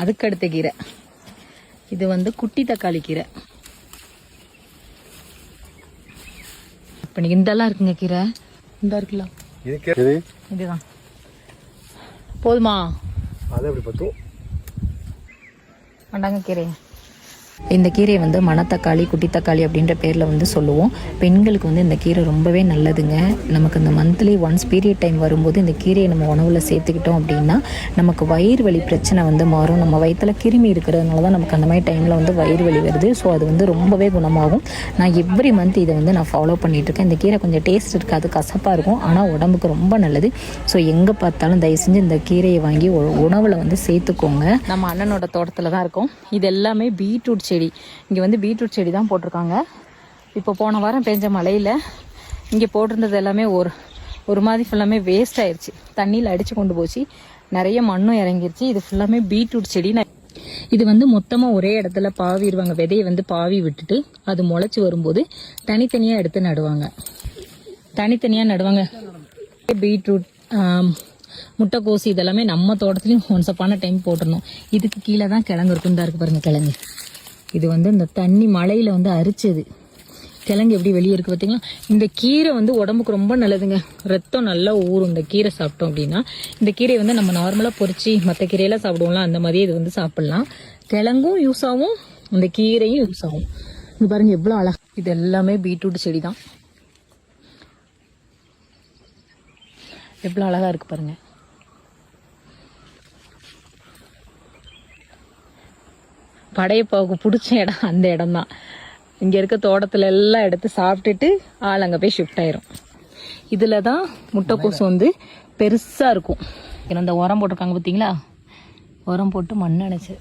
அதுக்கு அடுத்த கீரை. இது வந்து குட்டி தக்காளி கீரை. இப்போ நீ இந்தெல்லாம் இருக்குங்க கீரை. இந்த இருக்கலாம் இது இதுதான். போதுமா? அது அப்படி பத்தும்? கீரை. இந்த கீரையை வந்து மணத்தக்காளி குட்டி தக்காளி அப்படின்ற பேரில் வந்து சொல்லுவோம். பெண்களுக்கு வந்து இந்த கீரை ரொம்பவே நல்லதுங்க. நமக்கு இந்த மந்த்லி ஒன்ஸ் பீரியட் டைம் வரும்போது இந்த கீரையை நம்ம உணவில் சேர்த்துக்கிட்டோம் அப்படின்னா நமக்கு வயிறு வலி பிரச்சனை வந்து மாறும். நம்ம வயிற்றில் கிருமி இருக்கிறதுனால தான் நமக்கு அந்த மாதிரி டைமில் வந்து வயிறு வலி வருது. ஸோ அது வந்து ரொம்பவே குணமாகும். நான் எவ்ரி மந்த் இதை வந்து நான் ஃபாலோ பண்ணிகிட்ருக்கேன் இந்த கீரை கொஞ்சம் டேஸ்ட் இருக்காது கசப்பாக இருக்கும். ஆனால் உடம்புக்கு ரொம்ப நல்லது. ஸோ எங்கே பார்த்தாலும் தயவு செஞ்சு இந்த கீரையை வாங்கி உ- வந்து சேர்த்துக்கோங்க. நம்ம அண்ணனோட தோட்டத்தில் தான் இருக்கோம். இது எல்லாமே பீட்ரூட் செடி. இங்கே வந்து பீட்ரூட் செடி தான் போட்டிருக்காங்க. இப்போ போன வாரம் பெஞ்ச மழையில் இங்கே போட்டிருந்தது எல்லாமே ஒரு ஒரு மாதிரி ஃபுல்லாமே வேஸ்ட் ஆயிடுச்சு தண்ணியில் அடித்து கொண்டு போச்சு. நிறைய மண்ணும் இறங்கிருச்சு. இது ஃபுல்லாமே பீட்ரூட் செடி. இது வந்து மொத்தமாக ஒரே இடத்துல பாவிடுவாங்க விதையை வந்து பாவி விட்டுட்டு அது முளைச்சி வரும்போது தனித்தனியாக எடுத்து நடுவாங்க. தனித்தனியாக நடுவாங்க. பீட்ரூட் முட்டைக்கோசி முட்டைக்கோசு இதெல்லாமே நம்ம தோட்டத்துலையும் ஒன்ஸ் அப்பான டைம் போட்டுருந்தோம். இதுக்கு கீழே தான் கிழங்கு இருக்கும் தான் இருக்கு பாருங்க கிழங்கு. இது வந்து இந்த தண்ணி மழையில் வந்து அரிச்சது. கிழங்கு எப்படி வெளியே இருக்குது பார்த்தீங்களா இந்த கீரை வந்து உடம்புக்கு ரொம்ப நல்லதுங்க. ரத்தம் நல்லா ஊறும். இந்த கீரை சாப்பிட்டோம் அப்படின்னா இந்த கீரையை வந்து நம்ம நார்மலாக பொறிச்சு மற்ற கீரையெல்லாம் சாப்பிடுவோம்ல அந்த மாதிரியே இது வந்து சாப்பிட்லாம். கிழங்கும் யூஸ் ஆகும். இந்த கீரையும் யூஸ் ஆகும். இது பாருங்க எவ்வளோ அழகா இது எல்லாமே பீட்ரூட் செடி தான் எவ்வளோ அழகாக இருக்குது பாருங்கள் படையப்பாவுக்கு பிடிச்ச இடம் அந்த இடம் தான் இங்கே இருக்க தோட்டத்தில் எல்லாம் எடுத்து சாப்பிட்டுட்டு ஆள் அங்கே போய் ஷிஃப்ட் ஆயிரும். இதில் தான் முட்டைக்கோசு வந்து பெருசாக இருக்கும். ஏன்னா இந்த உரம் போட்டிருக்காங்க பார்த்தீங்களா உரம் போட்டு மண் அணைச்சு.